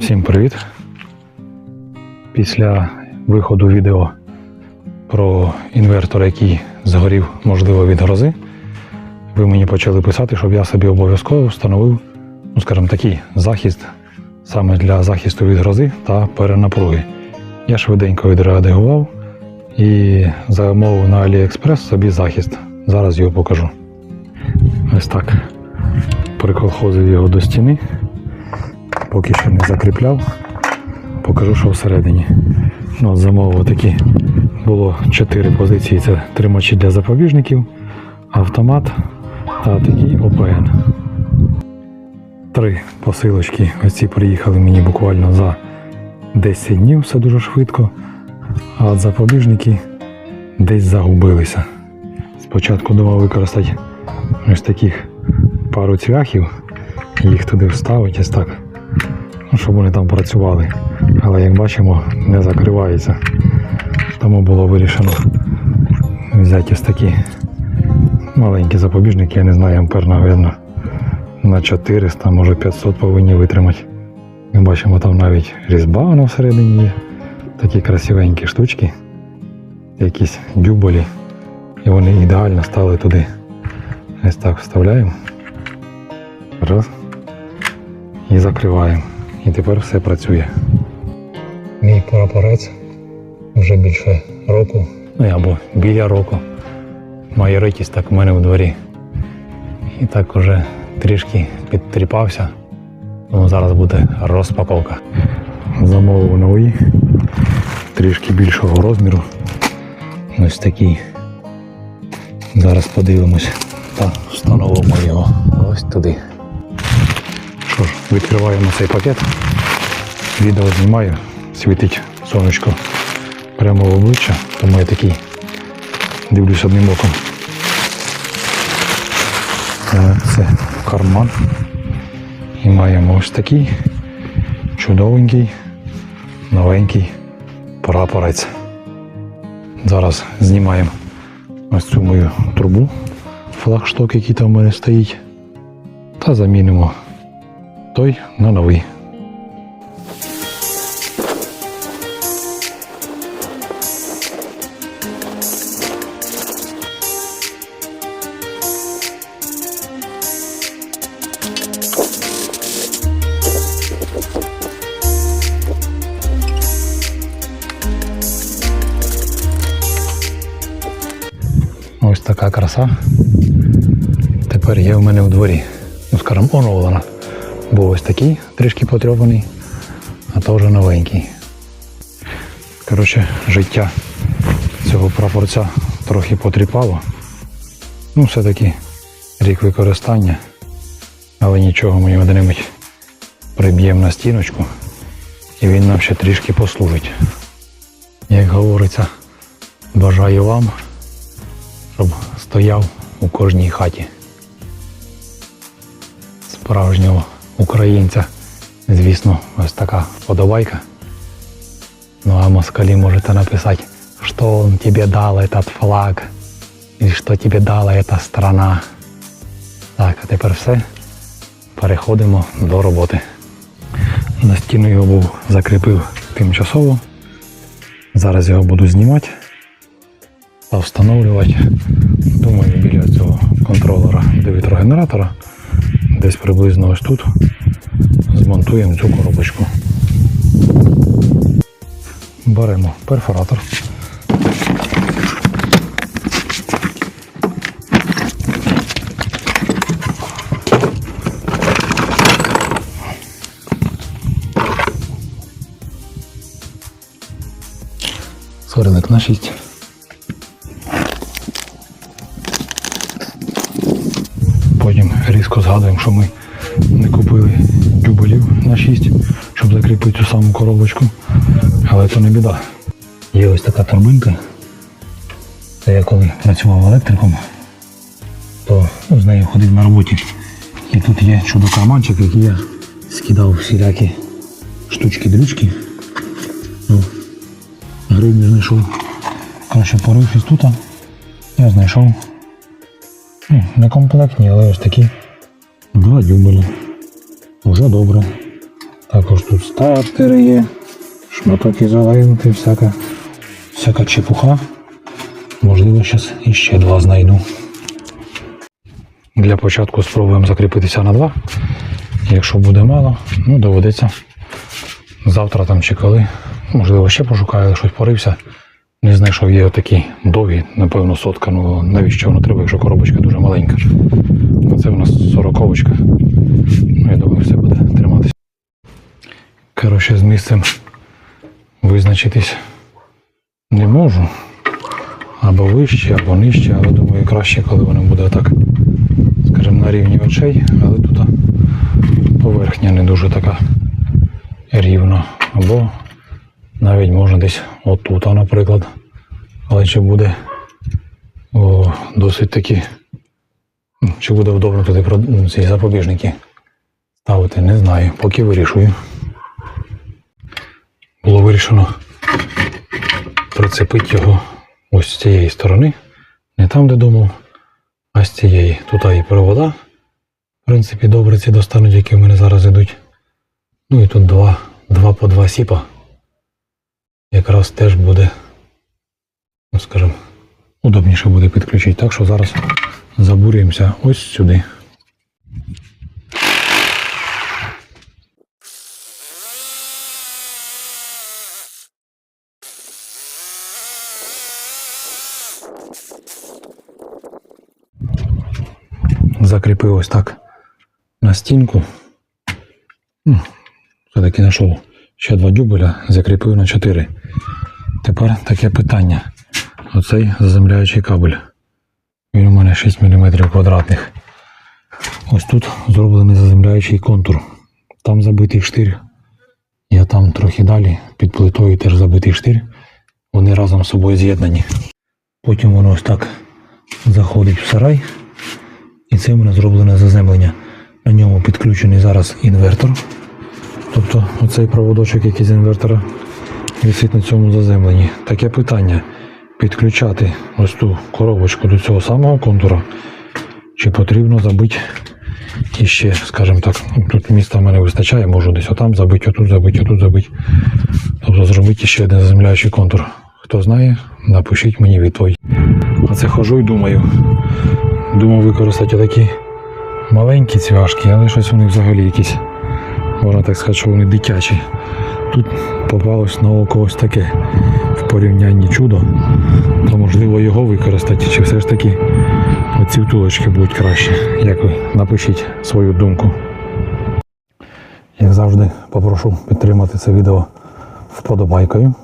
Всім привіт! Після виходу відео про інвертор, який згорів, можливо, від грози, ви мені почали писати, щоб я собі обов'язково встановив, ну скажімо, такий захист саме для захисту від грози та перенапруги. Я швиденько відреагував і замовив на AliExpress собі захист. Зараз його покажу. Ось так. Приколхозив його до стіни поки що не закріпляв. Покажу, що всередині. Ну, замовив такі. Було 4 позиції. Це тримачі для запобіжників, автомат та такий ОПН. Три посилочки. Ось ці приїхали мені буквально за 10 днів, все дуже швидко. А запобіжники десь загубилися. Спочатку думав використати ось таких пару цвяхів, їх туди вставити ось так щоб вони там працювали. Але як бачимо, не закривається. Тому було вирішено взяти ось такі маленькі запобіжники, я не знаю, ампер, напевно, на 400, може 500 повинні витримати. Як бачимо, там навіть різьба вона всередині є. Такі красивенькі штучки, якісь дюболі. І вони ідеально стали туди. Ось так вставляємо. Раз. І закриваємо. І тепер все працює. Мій прапорець вже більше року, ну або біля року. Має ритість так у мене в дворі. І так уже трішки підтріпався. Тому зараз буде розпаковка. Замовив новий, трішки більшого розміру. Ось такий. Зараз подивимось та встановимо його ось туди. Що ж, відкриваємо цей пакет. Відео знімаю, світить сонечко прямо в обличчя, тому я такий дивлюсь одним оком. Це карман. І маємо ось такий чудовенький, новенький прапорець. Зараз знімаємо ось цю мою трубу, флагшток, який там у мене стоїть, та замінимо той на новий. Ось така краса. Тепер є в мене в дворі. Ну, скажімо, оновлена. Був ось такий трішки потрьопаний, а то вже новенький. Коротше, життя цього прапорця трохи потріпало. Ну, все-таки рік використання, але нічого ми його де-небудь приб'ємо на стіночку і він нам ще трішки послужить. Як говориться, бажаю вам, щоб стояв у кожній хаті справжнього українця. Звісно, ось така вподобайка. Ну а москалі можете написати, що он тебе дал этот флаг, і що тебе дала эта страна. Так, а тепер все. Переходимо до роботи. На стіну його був закріпив тимчасово. Зараз його буду знімати та встановлювати. Думаю, біля цього контролера до вітрогенератора десь приблизно ось тут змонтуємо цю коробочку. Беремо перфоратор. Сверлик на 6. Різко згадуємо, що ми не купили дюбелів на 6, щоб закріпити цю саму коробочку. Але це не біда. Є ось така торбинка. Це я коли працював електриком, то ну, з нею ходив на роботі. І тут є чудо карманчик, який я скидав всілякі штучки-дрючки. Ну, гривню знайшов. Коротше, порившись тут, я знайшов не комплектні, але ось такі. Два дюбелі. Уже добре. Також тут стартери є, шматок ізоленти, всяка, всяка чепуха. Можливо, зараз іще два знайду. Для початку спробуємо закріпитися на два. Якщо буде мало, ну доведеться завтра там чи коли. Можливо, ще пошукаю, щось порився. Не знайшов є отакі довгі, напевно, сотка. Ну навіщо воно треба, якщо коробочка дуже маленька. А це у нас сороковочка. Ну, я думаю, все буде триматися. Коротше, з місцем визначитись не можу. Або вище, або нижче, але думаю, краще, коли воно буде так, скажімо, на рівні очей, але тут поверхня не дуже така рівна. Або навіть можна десь отут, наприклад. Але чи буде о, досить таки, м, чи буде вдобно туди ну, ці запобіжники ставити, не знаю, поки вирішую. Було вирішено прицепити його ось з цієї сторони, не там, де думав, а з цієї. Тут і провода. В принципі, добре ці достануть, які в мене зараз йдуть. Ну і тут два, два по два сіпа. Якраз теж буде, ну скажімо, удобніше буде підключити. Так що зараз забурюємося ось сюди. Закріпив ось так на стінку. Все-таки знайшов ще два дюбеля, закріпив на 4. Тепер таке питання. Оцей заземляючий кабель. Він у мене 6 мм квадратних. Ось тут зроблений заземляючий контур. Там забитий штир. Я там трохи далі під плитою теж забитий штир. Вони разом з собою з'єднані. Потім воно ось так заходить в сарай. І це в мене зроблене заземлення. На ньому підключений зараз інвертор. Тобто оцей проводочок, який з інвертора висить на цьому заземленні. Таке питання. Підключати ось ту коробочку до цього самого контура. Чи потрібно забити іще, скажімо так, тут міста в мене вистачає, можу десь отам забити, отут забити, отут забити. Тобто зробити ще один заземляючий контур. Хто знає, напишіть мені відповідь. А це хожу і думаю. Думав використати такі маленькі цвяшки, але щось вони взагалі якісь, можна так сказати, що вони дитячі. Тут попалось на око ось таке в порівнянні чудо, то можливо його використати, чи все ж таки оці втулочки будуть краще. Як ви напишіть свою думку. Як завжди, попрошу підтримати це відео вподобайкою,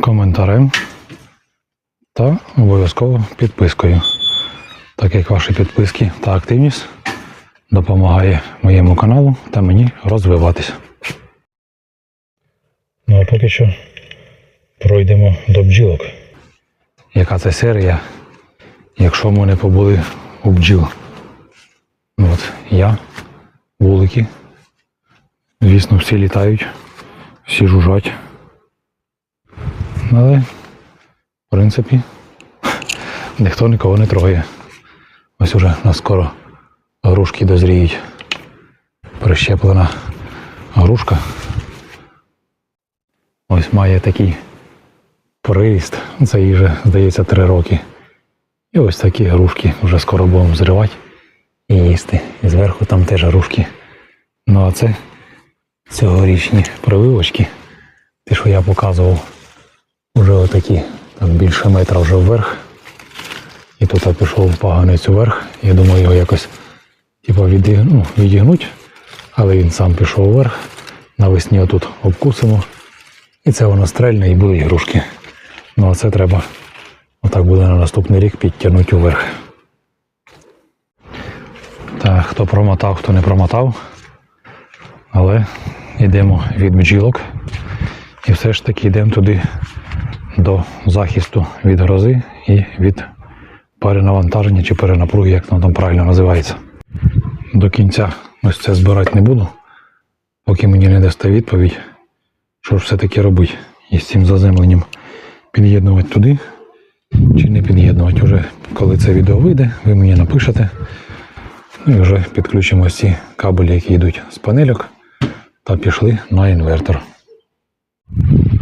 коментарем та обов'язково підпискою так як ваші підписки та активність допомагає моєму каналу та мені розвиватися. Ну а поки що пройдемо до бджілок. Яка це серія, якщо ми не побули у бджіл? От я, вулики. Звісно, всі літають, всі жужжать. Але, в принципі, ніхто нікого не трогає. Ось уже нас скоро грушки дозріють. Прищеплена грушка. Ось має такий приріст. Це їй вже, здається, три роки. І ось такі грушки вже скоро будемо зривати і їсти. І зверху там теж грушки. Ну а це цьогорічні прививочки. Ті, що я показував, вже отакі, так більше метра вже вверх. І тут я пішов поганець уверх. Я думаю, його якось типу, відіг... ну, відігнуть, але він сам пішов вверх. Навесні отут обкусимо. І це воно стрельне і будуть ігрушки. Ну а це треба отак буде на наступний рік підтягнути уверх. Так, хто промотав, хто не промотав. Але йдемо від бджілок. І все ж таки йдемо туди до захисту від грози і від перенавантаження чи перенапруги, як воно там правильно називається. До кінця ось це збирати не буду, поки мені не дасте відповідь, що ж все-таки робити із цим заземленням. Під'єднувати туди чи не під'єднувати. Уже коли це відео вийде, ви мені напишете. Ну і вже підключимо ці кабелі, які йдуть з панельок. та пішли на інвертор.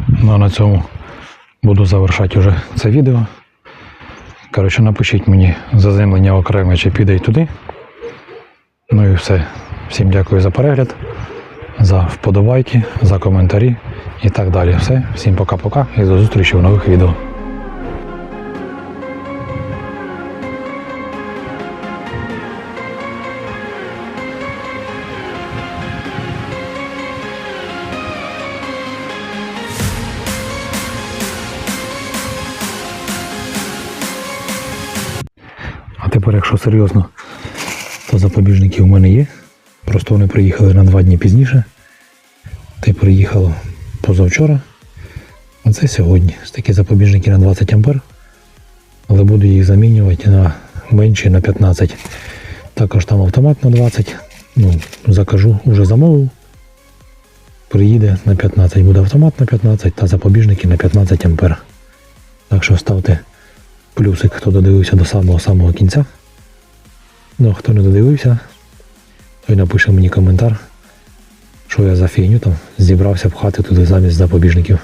Ну а на цьому буду завершати вже це відео. Коротше, напишіть мені заземлення окреме, чи піде туди. Ну і все. Всім дякую за перегляд, за вподобайки, за коментарі і так далі. Все. Всім пока-пока і до зустрічі в нових відео. Тепер, якщо серйозно, то запобіжники у мене є. Просто вони приїхали на два дні пізніше. Ти приїхало позавчора. А це сьогодні. Такі запобіжники на 20 ампер. Але буду їх замінювати на менші на 15. Також там автомат на 20. Ну, закажу, вже замовив. Приїде на 15, буде автомат на 15 та запобіжники на 15 ампер. Так що ставте плюсик, хто додивився до самого-самого кінця. Ну, хто не додивився, той напише мені коментар, що я за фігню там зібрався в хати туди замість запобіжників.